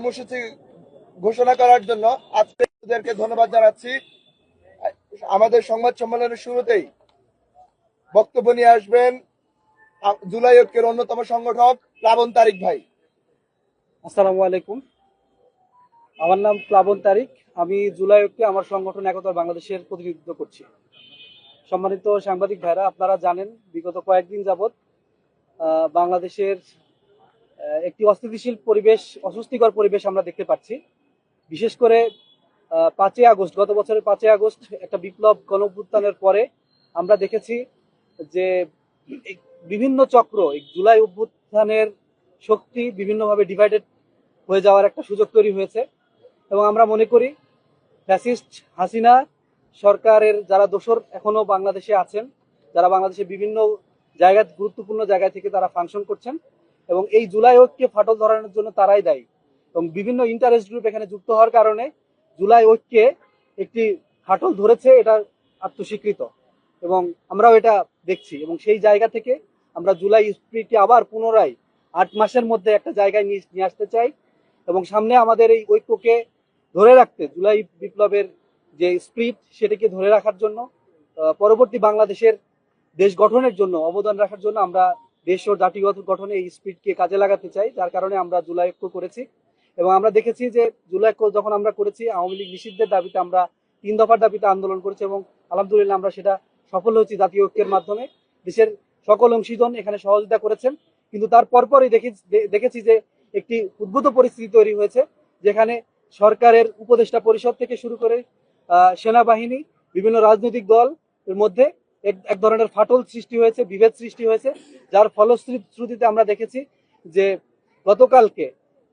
কর্মসূচি ঘোষণা করার জন্য আজকে ধন্যবাদ জানাচ্ছি। আমাদের সংবাদ সম্মেলনের শুরুতেই বক্তব্য নিয়ে আসবেন জুলাই ঐক্যের অন্যতম সংগঠক প্লাবন তারিক ভাই। আসসালামু আলাইকুম। আমার নাম প্লাবন তারিক। আমি জুলাই ঐক্যে আমার সংগঠন একতার বাংলাদেশের প্রতিনিধিত্ব করছি। সম্মানিত সাংবাদিক ভাইরা, আপনারা জানেন বিগত কয়েকদিন যাবৎ বাংলাদেশের একটি অস্থিতিশীল পরিবেশ, অস্বস্তিকর পরিবেশ আমরা দেখতে পাচ্ছি। বিশেষ করে পাঁচই আগস্ট, গত বছরের পাঁচই আগস্ট একটা বিপ্লব গণ অভ্যুত্থানের পরে আমরা দেখেছি যে বিভিন্ন চক্র, এই জুলাই অভ্যুত্থানের শক্তি বিভিন্নভাবে ডিভাইডেড হয়ে যাওয়ার একটা সুযোগ তৈরি হয়েছে। এবং আমরা মনে করি, ফ্যাসিস্ট হাসিনা সরকারের যারা দোসর এখনও বাংলাদেশে আছেন, যারা বাংলাদেশে বিভিন্ন জায়গা গুরুত্বপূর্ণ জায়গা থেকে তারা ফাংশন করছেন এবং এই জুলাই ঐক্যে ফাটল ধরানোর জন্য তারাই দায়ী। এবং বিভিন্ন ইন্টারেস্ট গ্রুপ এখানে যুক্ত হওয়ার কারণে জুলাই ঐক্যে একটি ফাটল ধরেছে, এটা আত্মস্বীকৃত। এবং আমরাও এটা দেখছি। এবং সেই জায়গা থেকে আমরা জুলাই স্প্রিটকে আবার পুনরায় আট মাসের মধ্যে একটা জায়গায় নিয়ে নিয়ে আসতে চাই। এবং সামনে আমাদের এই ঐক্যকে ধরে রাখতে, জুলাই বিপ্লবের যে স্প্রিট, সেটাকে ধরে রাখার জন্য পরবর্তী বাংলাদেশের দেশ গঠনের জন্য, অবদান রাখার জন্য আমরা দেশ ও জাতিগত গঠনে এই স্পিডকে কাজে লাগাতে চাই, যার কারণে আমরা জুলাই ঐক্য করেছি। এবং আমরা দেখেছি যে জুলাই ঐক্য যখন আমরা করেছি, আওয়ামী লীগ নিষিদ্ধের দাবিতে আমরা তিন দফার দাবিতে আন্দোলন করেছি এবং আলহামদুলিল্লাহ আমরা সেটা সফল হয়েছি জাতীয় ঐক্যের মাধ্যমে। দেশের সকল অংশীজন এখানে সহযোগিতা করেছেন। কিন্তু তার পরপরই দেখি দেখেছি যে একটি উদ্ভূত পরিস্থিতি তৈরি হয়েছে, যেখানে সরকারের উপদেষ্টা পরিষদ থেকে শুরু করে সেনাবাহিনী, বিভিন্ন রাজনৈতিক দল এর মধ্যে এক ধরনের ফাটল সৃষ্টি হয়েছে, বিভেদ সৃষ্টি হয়েছে, যার ফলশ্রুতিতে আমরা দেখেছি যে গতকালকে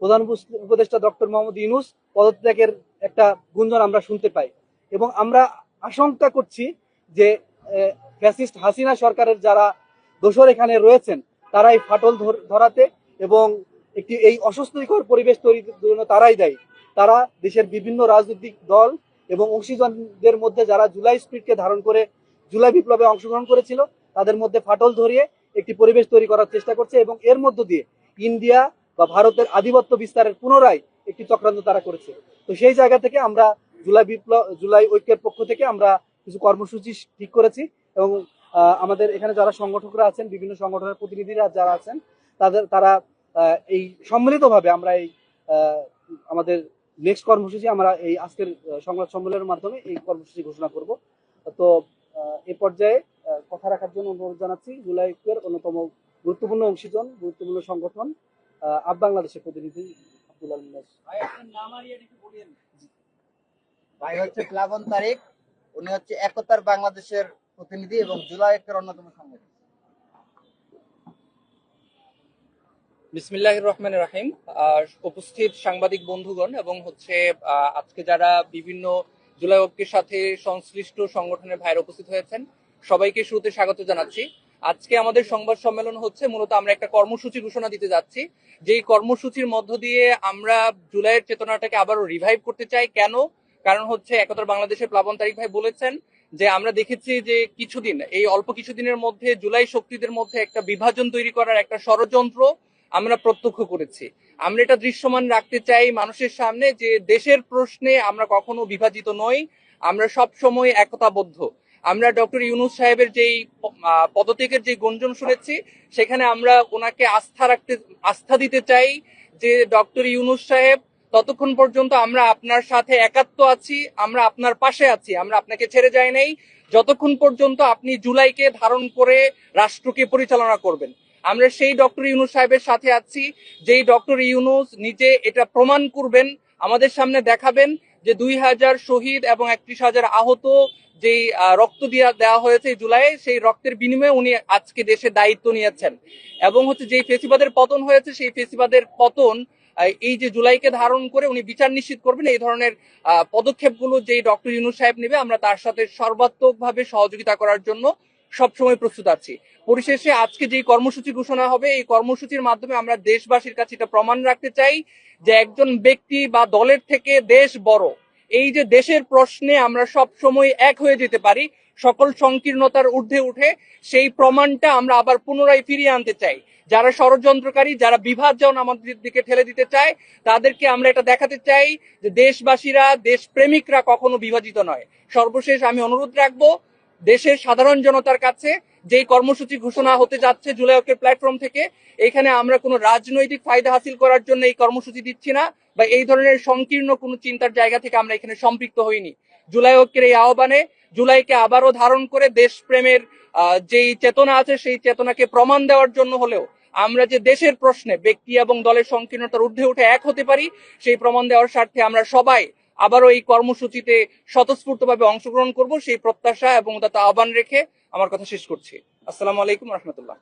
প্রধান উপদেষ্টা ডক্টর মোহাম্মদ ইউনুস পদত্যাগের একটা গুঞ্জন আমরা শুনতে পাই এবং আমরা আশঙ্কা করছি যে ফ্যাসিস্ট হাসিনা সরকারের যারা দোসর এখানে রয়েছেন, তারা এই ফাটল ধর- ধরাতে এবং একটি এই অস্বস্তিকর পরিবেশ তৈরির জন্য তারাই দায়ী। তারা দেশের বিভিন্ন রাজনৈতিক দল এবং অংশীজনদের মধ্যে যারা জুলাই স্প্রিটকে ধারণ করে জুলাই বিপ্লবে অংশগ্রহণ করেছিল। তাদের মধ্যে ফাটল ধরিয়ে একটি পরিবেশ তৈরি করার চেষ্টা করছে এবং এর মধ্য দিয়ে ইন্ডিয়া বা ভারতের আধিপত্য বিস্তারের পুনরায় একটি চক্রান্ত তারা করেছে। তো সেই জায়গা থেকে আমরা জুলাই বিপ্লব, জুলাই ঐক্যের পক্ষ থেকে আমরা কিছু কর্মসূচি ঠিক করেছি এবং আমাদের এখানে যারা সংগঠকরা আছেন, বিভিন্ন সংগঠনের প্রতিনিধিরা যারা আছেন, তাদের, তারা এই সম্মিলিতভাবে আমরা এই আমাদের নেক্সট কর্মসূচি আমরা এই আজকের সংবাদ সম্মেলনের মাধ্যমে এই কর্মসূচি ঘোষণা করব। তো আহ, এই পর্যায়ে আহ, কথা রাখার জন্য অনুরোধ জানাচ্ছি জুলাই ঐক্যের অন্যতম গুরুত্বপূর্ণ অংশীজন গুরুত্বপূর্ণ সংগঠন আহ, আপ বাংলাদেশের প্রতিনিধি আব্দুল আলম নাস। ভাই হচ্ছে প্লাবন তারিক উনি হচ্ছে একতার বাংলাদেশের প্রতিনিধি এবং জুলাই ঐক্যের অন্যতম সংগঠন বিসমিল্লাহ রহমান রাহিম। আর উপস্থিত সাংবাদিক বন্ধুগণ এবং হচ্ছে আহ, আজকে যারা বিভিন্ন জুলাই সাথে সংশ্লিষ্ট সংগঠনের ভাইরা উপস্থিত হয়েছেন। সবাইকে শুরুতে স্বাগত জানাচ্ছি। আজকে আমাদের সংবাদ সম্মেলন হচ্ছে, মূলত আমরা একটা কর্মসূচি ঘোষণা দিতে যাচ্ছি। যেই কর্মসূচির মধ্য দিয়ে আমরা জুলাইয়ের চেতনাটাকে আবারও রিভাইভ করতে চাই। কেন? কারণ হচ্ছে একতার বাংলাদেশের প্লাবন তারিক ভাই বলেছেন যে, আমরা দেখেছি যে কিছুদিন, এই অল্প কিছুদিনের মধ্যে জুলাই শক্তিদের মধ্যে একটা বিভাজন তৈরি করার একটা ষড়যন্ত্র আমরা প্রত্যক্ষ করেছি। আমরা এটা দৃশ্যমান রাখতে চাই মানুষের সামনে যে দেশের প্রশ্নে আমরা কখনো বিভাজিত নই, আমরা সব সময় একতাবদ্ধ। আমরা ডক্টর ইউনুস সাহেবের যেই পদত্যাগের যে গুঞ্জন শুনেছি, সেখানে আমরা ওনাকে আস্থা রাখতে, আস্থা দিতে চাই যে ডক্টর ইউনুস সাহেব, ততক্ষণ পর্যন্ত আমরা আপনার সাথে একাত্ম আছি, আমরা আপনার পাশে আছি, আমরা আপনাকে ছেড়ে যাই নাই। যতক্ষণ পর্যন্ত আপনি জুলাইকে ধারণ করে রাষ্ট্রকে পরিচালনা করবেন। আমরা সেই ডক্টর ইউনুস সাহেবের সাথে আছি। যেই ডক্টর ইউনুস নিজে এটা প্রমাণ করবেন, আমাদের সামনে দেখাবেন যে দুই হাজার শহীদ এবং একত্রিশ হাজার আহত যেই রক্ত দিয়া দেওয়া হয়েছে এই জুলাইয়ে, সেই রক্তের বিনিময়ে উনি আজকে দেশের দায়িত্ব নিয়েছেন। এবং হচ্ছে যেই ফেসিবাদের পতন হয়েছে, সেই ফেসিবাদের পতন এই যে জুলাইকে ধারণ করে উনি বিচার নিশ্চিত করবেন, এই ধরনের পদক্ষেপগুলো যেই ডক্টর ইউনুস সাহেব নেবে, আমরা তার সাথে সর্বাত্মকভাবে সহযোগিতা করার জন্য সবসময় প্রস্তুত আছি। পরিশেষে আজকে যে কর্মসূচি ঘোষণা হবে, এই কর্মসূচির মাধ্যমে আমরা দেশবাসীর কাছে এটা প্রমাণ রাখতে চাই যে একজন ব্যক্তি বা দলের থেকে দেশ বড়। এই যে দেশের প্রশ্নে আমরা সব সময় এক হয়ে যেতে পারি, সকল সংকীর্ণতার ঊর্ধ্বে উঠে সেই প্রমাণটা আমরা আবার পুনরায় ফিরিয়ে আনতে চাই। যারা ষড়যন্ত্রকারী, যারা বিভাজন আমাদের দিকে ঠেলে দিতে চায়, তাদেরকে আমরা এটা দেখাতে চাই যে দেশবাসীরা, দেশপ্রেমিকরা কখনো বিভাজিত নয়। সর্বশেষ আমি অনুরোধ রাখব দেশের সাধারণ জনতার কাছে যেই কর্মসূচি ঘোষণা হতে যাচ্ছে জুলাই ঐক্যের প্ল্যাটফর্ম থেকে, এখানে আমরা কোনো রাজনৈতিক ফায়দা হাসিল করার জন্য এই কর্মসূচি দিচ্ছি না বা এই ধরনের সংকীর্ণ কোনো চিন্তার জায়গা থেকে আমরা এখানে সম্পৃক্ত হইনি। জুলাই ঐক্যের এই আহ্বানে জুলাইকে আবারও ধারণ করে দেশপ্রেমের যেই চেতনা আছে সেই চেতনাকে প্রমাণ দেওয়ার জন্য হলেও আমরা যে দেশের প্রশ্নে ব্যক্তি এবং দলের সংকীর্ণতার ঊর্ধ্বে উঠে এক হতে পারি, সেই প্রমাণ দেওয়ার স্বার্থে আমরা সবাই আবারও এই কর্মসূচিতে স্বতঃস্ফূর্তভাবে অংশগ্রহণ করব সেই প্রত্যাশা এবং তাতে আহ্বান রেখে আমার কথা শেষ করছি। আসসালামু আলাইকুম রহমতুল্লাহ।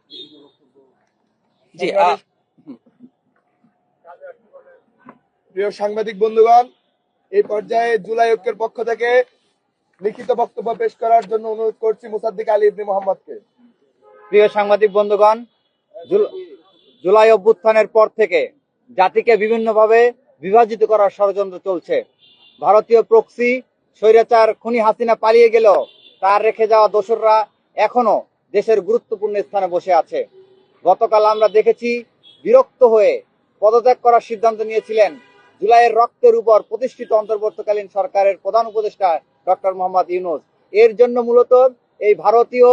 জি প্রিয় সাংবাদিক বন্ধুগণ এই পর্যায়ে জুলাই ঐক্যের পক্ষ থেকে লিখিত বক্তব্য পেশ করার জন্য অনুরোধ করছি মুসাদ্দিক আলী ইবনে মোহাম্মদকে। প্রিয় সাংবাদিক বন্ধুগণ জুল- জুলাই অভ্যুত্থানের পর থেকে জাতিকে বিভিন্নভাবে বিভাজিত করার ষড়যন্ত্র চলছে। ভারতীয় প্রক্সি স্বৈরাচার খুনি হাসিনা পালিয়ে গেল, তার রেখে যাওয়া দোসররা এখনও দেশের গুরুত্বপূর্ণ স্থানে বসে আছে। গতকাল আমরা দেখেছি বিরক্ত হয়ে পদত্যাগ করার সিদ্ধান্ত নিয়েছিলেন জুলাইয়ের রক্তের উপর প্রতিষ্ঠিত অন্তর্বর্তীকালীন সরকারের প্রধান উপদেষ্টা ডক্টর মোহাম্মদ ইউনুস। এর জন্য মূলত এই ভারতীয়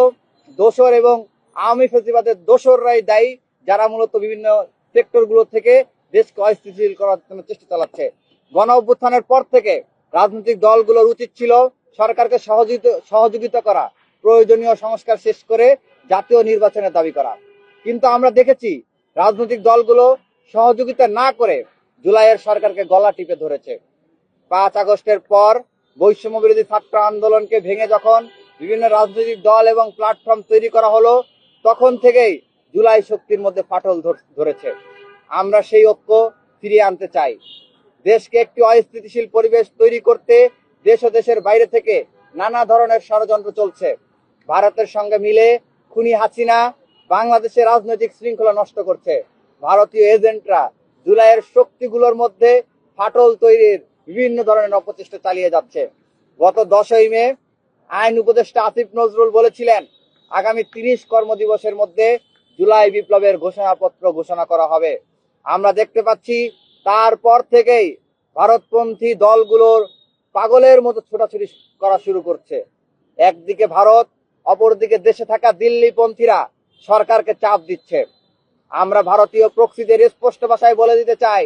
দোসর এবং আওয়ামী ফেসিবাদের দোসররাই দায়ী, যারা মূলত বিভিন্ন সেক্টরগুলো থেকে দেশকে অস্থিতিশীল করার জন্য চেষ্টা চালাচ্ছে। গণ অভ্যুত্থানের পর থেকে রাজনৈতিক দলগুলোর উচিত ছিল সরকারকে সহযোগিতা করা, প্রয়োজনীয় সংস্কার শেষ করে জাতীয় নির্বাচনের দাবি করা। কিন্তু আমরা দেখেছি রাজনৈতিক দলগুলো সহযোগিতা না করে জুলাইয়ের সরকারকে গলা টিপে ধরেছে। পাঁচ আগস্টের পর বৈষম্য বিরোধী ছাত্র আন্দোলনকে ভেঙে যখন বিভিন্ন রাজনৈতিক দল এবং প্ল্যাটফর্ম তৈরি করা হলো, তখন থেকেই জুলাই শক্তির মধ্যে ফাটল ধর- ধরেছে। আমরা সেই ঐক্য ফিরিয়ে আনতে চাই। দেশকে একটি অস্থিতিশীল পরিবেশ তৈরি করতে দেশ ও দেশের বাইরে থেকে নানা ধরনের ষড়যন্ত্র চলছে। ভারতের সঙ্গে মিলে খুনি হাসিনা বাংলাদেশের রাজনৈতিক শৃঙ্খলা নষ্ট করছে। ভারতীয় এজেন্টরা জুলাইয়ের শক্তিগুলোর মধ্যে ফাটল তৈরির বিভিন্ন ধরনের অপচেষ্টা চালিয়ে যাচ্ছে। গত দশই মে আইন উপদেষ্টা আসিফ নজরুল বলেছিলেন, আগামী তিরিশ কর্মদিবসের মধ্যে জুলাই বিপ্লবের ঘোষণাপত্র ঘোষণা করা হবে। আমরা দেখতে পাচ্ছি তারপর থেকেই ভারতপন্থী দলগুলোর পাগলের মতো ছোটাছুটি করা শুরু করছে। একদিকে ভারত, অপরদিকে দেশে থাকা দিল্লি পন্থীরা সরকারকে চাপ দিচ্ছে। আমরা ভারতীয় প্রক্সিদের স্পষ্ট ভাষায় বলে দিতে চাই,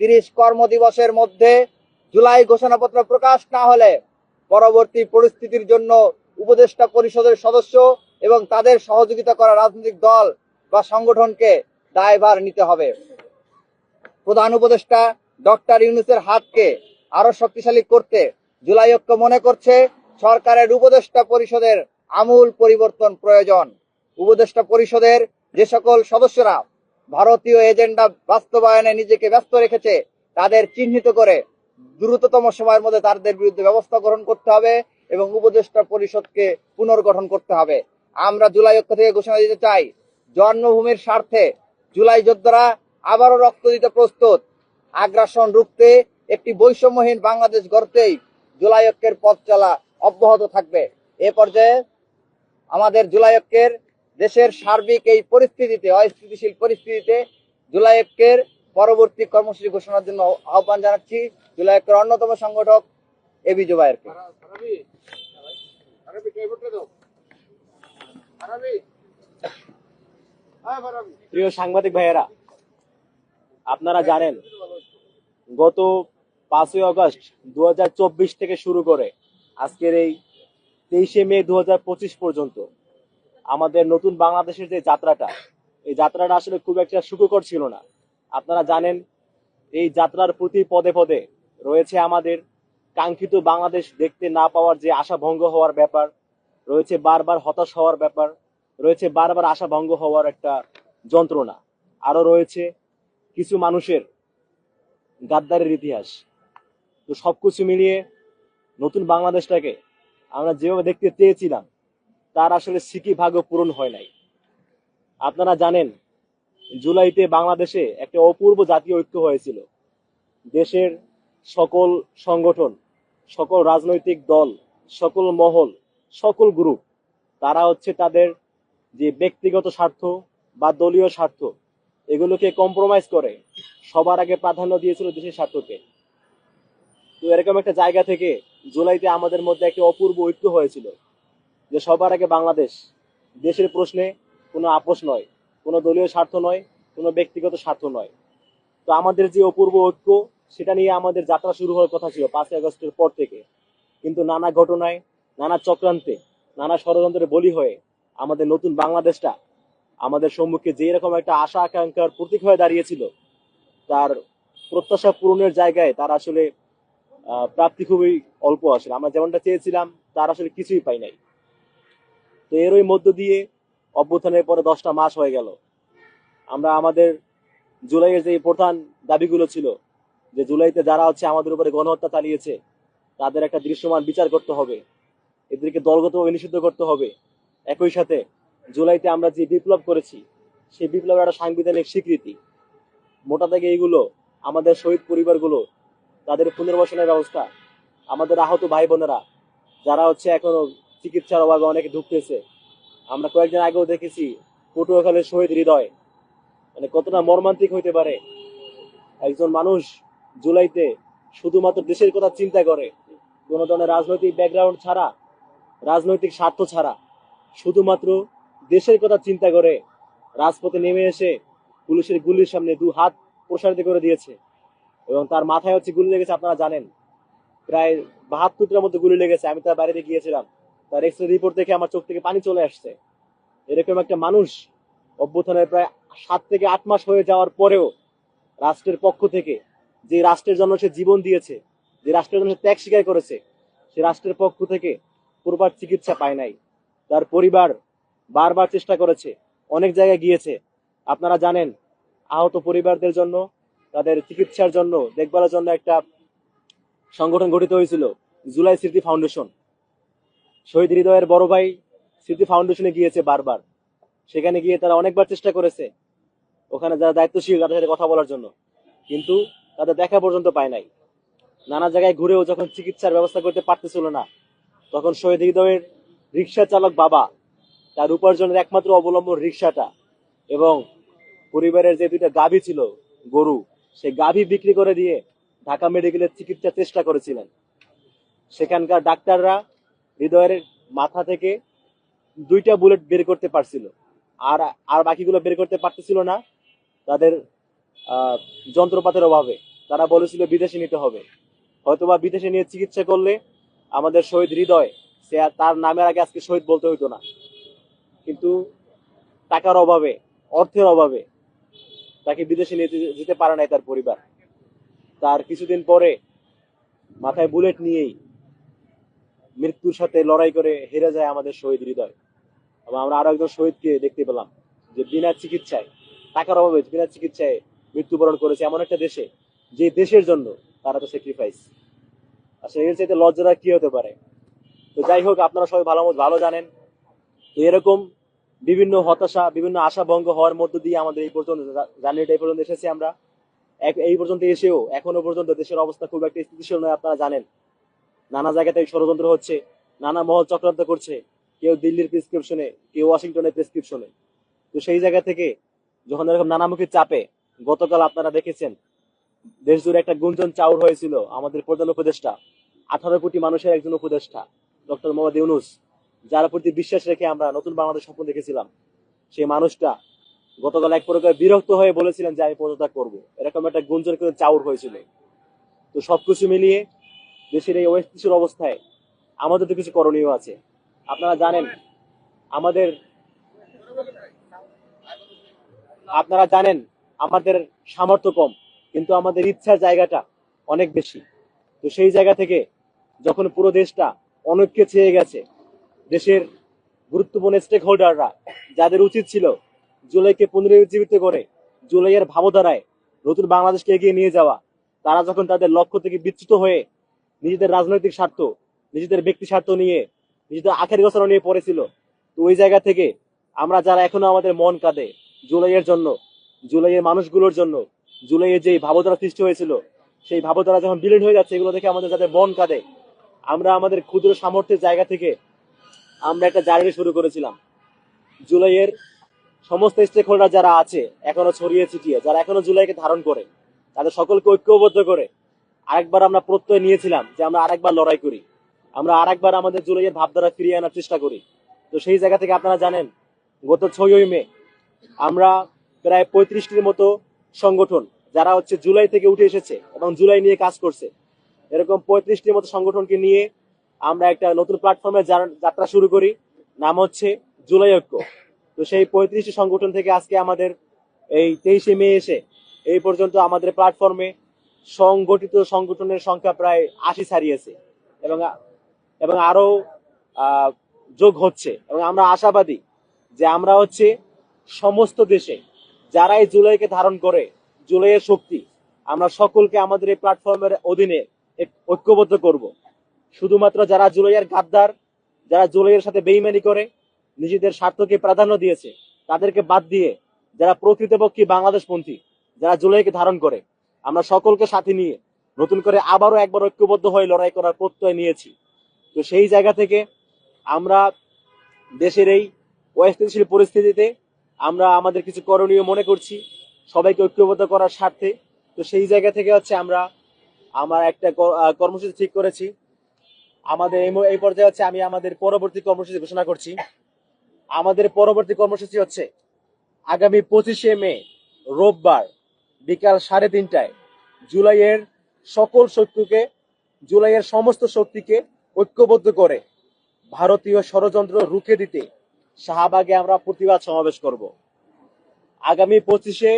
তিরিশ কর্মদিবসের মধ্যে জুলাই ঘোষণাপত্র প্রকাশ না হলে পরবর্তী পরিস্থিতির জন্য উপদেষ্টা পরিষদের সদস্য এবং তাদের সহযোগিতা করা রাজনৈতিক দল বা সংগঠনকে দায়ভার নিতে হবে। প্রধান উপদেষ্টা ডক্টর ইউনুসের হাতকে আরও শক্তিশালী করতে জুলাই ঐক্য মনে করছে সরকারের উপদেষ্টা পরিষদের আমূল পরিবর্তন প্রয়োজন। উপদেষ্টা পরিষদের যে সকল সদস্যরা ভারতীয় এজেন্ডা বাস্তবায়নে নিজেকে ব্যস্ত রেখেছে, তাদের চিহ্নিত করে দ্রুততম সময়ের মধ্যে তাদের বিরুদ্ধে ব্যবস্থা গ্রহণ করতে হবে এবং উপদেষ্টা পরিষদকে পুনর্গঠন করতে হবে। আমরা জুলাই ঐক্য থেকে ঘোষণা দিতে চাই, জন্মভূমির স্বার্থে জুলাই যোদ্ধারা আবারও রক্ত দিতে প্রস্তুত। আগ্রাসন রুখতে একটি বৈষম্যহীন বাংলাদেশ গড়তেই জুলাই ঐক্যের পথ চলা অব্যাহত থাকবে। এ পর্যায়ে আমাদের জুলাই ঐক্যের দেশের সার্বিক এই পরিস্থিতিতে, অস্থিতিশীল পরিস্থিতিতে জুলাই ঐক্যের পরবর্তী কর্মসূচি ঘোষণার জন্য আহ্বান জানাচ্ছি জুলাই ঐক্যের অন্যতম সংগঠক এবি জুবাইরকে প্রিয় সাংবাদিক ভাইয়েরা আপনারা জানেন, গত পাঁচই আগস্ট দু হাজার চব্বিশ থেকে শুরু করে আজকের এই তেইশে মে দু হাজার পঁচিশ পর্যন্ত আমাদের নতুন বাংলাদেশের যে যাত্রাটা, এই যাত্রাটা আসলে খুব একটা সুখকর ছিল না। আপনারা জানেন, এই যাত্রার প্রতি পদে পদে রয়েছে আমাদের কাঙ্ক্ষিত বাংলাদেশ দেখতে না পাওয়ার যে আশা ভঙ্গ হওয়ার ব্যাপার, রয়েছে বারবার হতাশ হওয়ার ব্যাপার, রয়েছে বারবার আশা ভঙ্গ হওয়ার একটা যন্ত্রণা। আরও রয়েছে কিছু মানুষের গাদ্দারের ইতিহাস। তো সবকিছু মিলিয়ে নতুন বাংলাদেশটাকে আমরা যেভাবে দেখতে চেয়েছিলাম, তার আসলে সিকি ভাগও পূরণ হয় নাই। আপনারা জানেন, জুলাইতে বাংলাদেশে একটা অপূর্ব জাতীয় ঐক্য হয়েছিল। দেশের সকল সংগঠন, সকল রাজনৈতিক দল, সকল মহল, সকল গ্রুপ, তারা হচ্ছে তাদের যে ব্যক্তিগত স্বার্থ বা দলীয় স্বার্থ এগুলোকে কম্প্রোমাইজ করে। সবার আগে প্রাধান্য দিয়েছিল দেশের স্বার্থকে। তো এরকম একটা জায়গা থেকে জুলাইতে আমাদের মধ্যে একটা অপূর্ব ঐক্য হয়েছিল যে সবার আগে বাংলাদেশ দেশের প্রশ্নে কোনো আপোষ নয়, কোনো দলীয় স্বার্থ নয়, কোনো ব্যক্তিগত স্বার্থ নয়। তো আমাদের যে অপূর্ব ঐক্য, সেটা নিয়ে আমাদের যাত্রা শুরু হওয়ার কথা ছিল পাঁচই আগস্টের পর থেকে। কিন্তু নানা ঘটনায়, নানা চক্রান্তে, নানা ষড়যন্ত্রের বলি হয়ে আমাদের নতুন বাংলাদেশটা আমাদের সম্মুখে যে রকম একটা আশা, আকাঙ্ক্ষার প্রতীক হয়ে দাঁড়িয়েছিল, তার প্রত্যাশা পূরণের জায়গায় তার আসলে প্রাপ্তি খুবই অল্প আসলে। আমরা যেমনটা চেয়েছিলাম, তার আসলে কিছুই পাই নাই। তো এরই মধ্য দিয়ে অভ্যুত্থানের পরে দশটা মাস হয়ে গেল। আমরা আমাদের জুলাইয়ের যে প্রধান দাবিগুলো ছিল, যে জুলাইতে যারা হচ্ছে আমাদের উপরে গণহত্যা চালিয়েছে, তাদের একটা দৃশ্যমান বিচার করতে হবে। এদেরকে দলগতভাবে নিষিদ্ধ করতে হবে। একই সাথে জুলাইতে আমরা যে বিপ্লব করেছি, সেই বিপ্লবের একটা সাংবিধানিক স্বীকৃতি। মোটা থেকে এইগুলো আমাদের শহীদ পরিবারগুলো, তাদের পুনর্বাসনের ব্যবস্থা, আমাদের আহত ভাই বোনেরা যারা হচ্ছে এখনও চিকিৎসার অভাবে অনেকে ঢুকতেছে আমরা কয়েকদিন আগেও দেখেছি পটুয়াখালীর শহীদ হৃদয় মানে কতটা মর্মান্তিক হইতে পারে। একজন মানুষ জুলাইতে শুধুমাত্র দেশের কথা চিন্তা করে, কোন ধরনের রাজনৈতিক ব্যাকগ্রাউন্ড ছাড়া, রাজনৈতিক স্বার্থ ছাড়া, শুধুমাত্র দেশের কথা চিন্তা করে রাজপথে নেমে এসে পুলিশের গুলির সামনে দু হাত প্রসারিত করে দিয়েছে এবং তার মাথায় হচ্ছে গুলি লেগেছে, আপনারা জানেন। প্রায় বাহাত্তরটার মধ্যে গুলি লেগেছে, আমি তার বাইরে গিয়েছিলাম। তার এক্স রিপোর্ট দেখে আমার চোখ থেকে পানি চলে আসছে। এরকম একটা মানুষ অভ্যুত্থানের প্রায় সাত থেকে আট মাস হয়ে যাওয়ার পরেও রাষ্ট্রের পক্ষ থেকে যে রাষ্ট্রের জন্য সে জীবন দিয়েছে, যে রাষ্ট্রের জন্য সে ত্যাগ স্বীকার করেছে, সে রাষ্ট্রের পক্ষ থেকে প্রপার চিকিৎসা পায় নাই। তার পরিবার বারবার চেষ্টা করেছে, অনেক জায়গায় গিয়েছে। আপনারা জানেন, আহত পরিবারদের জন্য, তাদের চিকিৎসার জন্য, দেখভালের জন্য একটা সংগঠন গঠিত হয়েছিল, জুলাই স্মৃতি ফাউন্ডেশন। শহীদ হৃদয়ের বড় ভাই স্মৃতি ফাউন্ডেশনে গিয়েছে বারবার। সেখানে গিয়ে তারা অনেকবার চেষ্টা করেছে, ওখানে যারা দায়িত্বশীল, তাদের সাথে কথা বলার জন্য। কিন্তু তাদের দেখা পর্যন্ত পায় নাই। নানা জায়গায় ঘুরেও যখন চিকিৎসার ব্যবস্থা করতে পারতেছিল না, তখন শহীদ হৃদয়ের রিক্সা চালক বাবা তার উপার্জনের একমাত্র অবলম্বন রিক্সাটা এবং পরিবারের যে দুইটা গাভী ছিল, গরু, সেই গাভী বিক্রি করে দিয়ে ঢাকা মেডিকেলের চিকিৎসার চেষ্টা করেছিলেন। সেখানকার ডাক্তাররা হৃদয়ের মাথা থেকে দুইটা বুলেট বের করতে পারছিল, আর আর বাকিগুলো বের করতে পারতেছিল না তাদের যন্ত্রপাতের অভাবে। তারা বলেছিল, বিদেশে নিতে হবে। হয়তোবা বিদেশে নিয়ে চিকিৎসা করলে আমাদের শহীদ হৃদয়, সে তার নামের আগে আজকে শহীদ বলতে হইতো না। কিন্তু টাকার অভাবে, অর্থের অভাবে তাকে বিদেশে নিয়ে যেতে- পারে নাই তার পরিবার। তার কিছুদিন পরে মাথায় বুলেট নিয়েই মৃত্যুর সাথে লড়াই করে হেরে যায় আমাদের শহীদ হৃদয়। এবং আমরা আরও একজন শহীদকে দেখতে পেলাম, যে বিনা চিকিৎসায়, টাকার অভাবে বিনা চিকিৎসায় মৃত্যুবরণ করেছে এমন একটা দেশে, যে দেশের জন্য তারা তো স্যাক্রিফাইস আসলে এর চাইতে লজ্জা কি হতে পারে? তো যাই হোক, আপনারা সবাই ভালো ভালো জানেন। তো এরকম বিভিন্ন হতাশা, বিভিন্ন আশা ভঙ্গ হওয়ার মধ্য দিয়ে আমাদের এই পর্যন্ত জার্নিটা এই পর্যন্ত এসেছি আমরা। এই পর্যন্ত এসেও, এখনও পর্যন্ত দেশের অবস্থা খুব একটা স্থিতিশীল নয়, আপনারা জানেন। নানা জায়গাতে ষড়যন্ত্র হচ্ছে, নানা মহল চক্রান্ত করছে, কেউ দিল্লির প্রেসক্রিপশনে কেউ ওয়াশিংটনের প্রেসক্রিপশনে তো সেই জায়গা থেকে যখন এরকম নানামুখী চাপে, গতকাল আপনারা দেখেছেন, দেশ জুড়ে একটা গুঞ্জন চাউর হয়েছিল আমাদের প্রধান উপদেষ্টা, আঠারো কোটি মানুষের একজন উপদেষ্টা, ডক্টর মোহাম্মদ ইউনুস। যার প্রতি বিশ্বাস রেখে আমরা নতুন বাংলাদেশ স্বপ্ন দেখেছিলাম, সেই মানুষটা গতকাল এক প্রকার বিরক্ত হয়ে বলেছিলেন যে, আমি পদত্যাগ করব। এরকম একটা গুঞ্জন করে চাউর হয়েছিল। তো সবকিছু মিলিয়ে দেশের এই অস্থিতিশীল অবস্থায় আমাদের তো কিছু করণীয় আছে। আপনারা জানেন, আমাদের আপনারা জানেন, আমাদের সামর্থ্য কম, কিন্তু আমাদের ইচ্ছার জায়গাটা অনেক বেশি। তো সেই জায়গা থেকে যখন পুরো দেশটা অনেককে ছেয়ে গেছে দেশের গুরুত্বপূর্ণ স্টেক হোল্ডাররা যাদের উচিত ছিল জুলাইকে পুনরুজ্জীবিত করে জুলাইয়ের ভাবধারায় নতুন বাংলাদেশকে এগিয়ে নিয়ে যাওয়া, তারা যখন তাদের লক্ষ্য থেকে বিচ্যুত হয়ে নিজেদের রাজনৈতিক স্বার্থ, নিজেদের ব্যক্তি স্বার্থ নিয়ে নিজেদের আখের গোছানো নিয়ে পড়েছিল, তো ওই জায়গা থেকে আমরা যারা এখনও আমাদের মন কাঁদে জুলাইয়ের জন্য, জুলাইয়ের মানুষগুলোর জন্য, জুলাইয়ের যে ভাবধারা সৃষ্টি হয়েছিল, সেই ভাবধারা যখন বিলীন হয়ে যাচ্ছে, এগুলো দেখে আমাদের যাদের মন কাঁদে, আমরা আমাদের ক্ষুদ্র সামর্থ্যের জায়গা থেকে আমরা একটা জার্নি শুরু করেছিলাম। জুলাইয়ের সমস্ত স্টেক হোল্ডার যারা আছে, এখনও ছড়িয়ে ছিটিয়ে, যারা এখনও জুলাইকে ধারণ করে, তাদের সকলকে ঐক্যবদ্ধ করে আরেকবার আমরা প্রত্যয় নিয়েছিলাম যে আমরা আরেকবার লড়াই করি। আমরা আরেকবার আমাদের জুলাইয়ের ভাবধারা ফিরিয়ে আনার চেষ্টা করি। তো সেই জায়গা থেকে আপনারা জানেন, গত ছয়ই মে আমরা প্রায় পঁয়ত্রিশটির মতো সংগঠন, যারা হচ্ছে জুলাই থেকে উঠে এসেছে এবং জুলাই নিয়ে কাজ করছে, এরকম পঁয়ত্রিশটির মতো সংগঠনকে নিয়ে আমরা একটা নতুন প্ল্যাটফর্মে যাত্রা শুরু করি নাম হচ্ছে জুলাই ঐক্য। তো সেই পঁয়ত্রিশটি সংগঠন থেকে আজকে আমাদের এই তেইশে মে এসে এই পর্যন্ত আমাদের প্ল্যাটফর্মে সংগঠিত সংগঠনের সংখ্যা প্রায় আশি ছাড়িয়েছে এবং এবং আরও আহ, যোগ হচ্ছে। এবং আমরা আশাবাদী যে আমরা হচ্ছে সমস্ত দেশে যারা এই জুলাইকে ধারণ করে জুলাইয়ের শক্তি আমরা সকলকে আমাদের এই প্ল্যাটফর্মের অধীনে ঐক্যবদ্ধ করব। শুধুমাত্র যারা জুলাইয়ের গাদ্দার, যারা জুলাইয়ের সাথে বেইমানি করে, নিজেদের স্বার্থকে প্রাধান্য দিয়েছে, তাদেরকে বাদ দিয়ে যারা প্রকৃতপক্ষী বাংলাদেশপন্থী, যারা জুলাইকে ধারণ করে, আমরা সকলকে সাথে নিয়ে নতুন করে আবারও একবার ঐক্যবদ্ধ হয়ে লড়াই করার প্রত্যয় নিয়েছি। তো সেই জায়গা থেকে আমরা দেশের এই অস্থিতিশীল পরিস্থিতিতে আমরা আমাদের কিছু করণীয় মনে করছি, সবাইকে ঐক্যবদ্ধ করার স্বার্থে। তো সেই জায়গা থেকে হচ্ছে আমরা, আমার একটা কর্মসূচি ঠিক করেছি। আমাদের এই পর্যায়ে হচ্ছে আমি আমাদের পরবর্তী কর্মসূচি ঘোষণা করছি। আমাদের পরবর্তী কর্মসূচি হচ্ছে আগামী পঁচিশে মে, রোববার বিকাল সাড়ে তিনটায় জুলাইয়ের সকল শক্তিকে, জুলাইয়ের সমস্ত শক্তিকে ঐক্যবদ্ধ করে ভারতীয় ষড়যন্ত্র রুখে দিতে শাহবাগে আমরা প্রতিবাদ সমাবেশ করব। আগামী পঁচিশে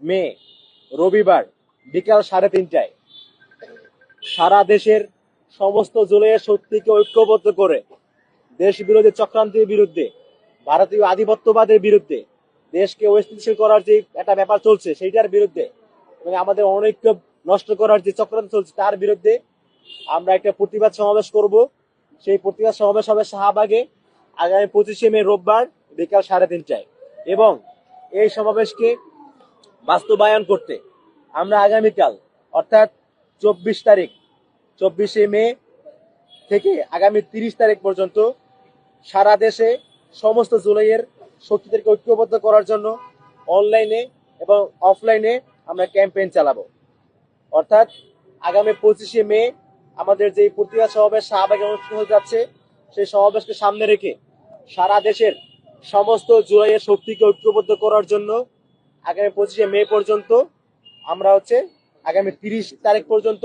মে, রবিবার বিকাল সাড়ে তিনটায় সারা দেশের সমস্ত জুলাইয়ের শক্তিকে ঐক্যবদ্ধ করে দেশ বিরোধী চক্রান্তের বিরুদ্ধে, ভারতীয় আধিপত্যবাদের বিরুদ্ধে দেশকে অস্থিতিশীল করার যে একটা ব্যাপার চলছে, সেইটার বিরুদ্ধে এবং আমাদের অনৈক্য নষ্ট করার যে চক্রান্ত চলছে, তার বিরুদ্ধে আমরা একটা প্রতিবাদ সমাবেশ করব। সেই প্রতিবাদ সমাবেশ হবে শাহবাগে আগামী পঁচিশে মে রোববার বিকাল সাড়ে তিনটায় এবং এই সমাবেশকে বাস্তবায়ন করতে আমরা আগামীকাল, অর্থাৎ চব্বিশ তারিখ চব্বিশে মে থেকে আগামী তিরিশ তারিখ পর্যন্ত সারা দেশে সমস্ত জুলাইয়ের শক্তিদেরকে ঐক্যবদ্ধ করার জন্য অনলাইনে এবং অফলাইনে আমরা ক্যাম্পেইন চালাবো। অর্থাৎ আগামী পঁচিশে মে আমাদের যে প্রতিবাদ সমাবেশ শাহবাগে অনুষ্ঠিত হতে যাচ্ছে, সেই সমাবেশকে সামনে রেখে সারা দেশের সমস্ত জুলাইয়ের শক্তিকে ঐক্যবদ্ধ করার জন্য আগামী পঁচিশে মে পর্যন্ত আমরা হচ্ছে আগামী তিরিশ তারিখ পর্যন্ত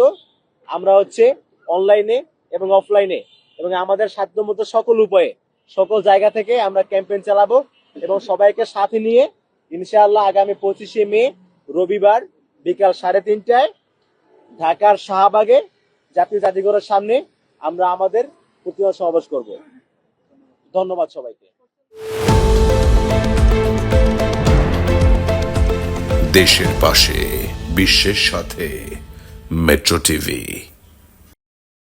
আমরা হচ্ছে অনলাইনে এবং অফলাইনে এবং আমাদের সাধ্যমতো সকল উপায়ে, সকল জায়গা থেকে আমরা ক্যাম্পেইন চালাবো এবং সবাইকে সাথে নিয়ে ইনশাআল্লাহ আগামী পঁচিশে মে, রবিবার বিকাল সাড়ে তিনটায় ঢাকার শাহবাগে জাতীয় জাতিঘরের সামনে আমরা আমাদের প্রতিবাদ সমাবেশ করব। ধন্যবাদ সবাইকে। দেশের পাশে, বিশ্বের সাথে। Metro TV.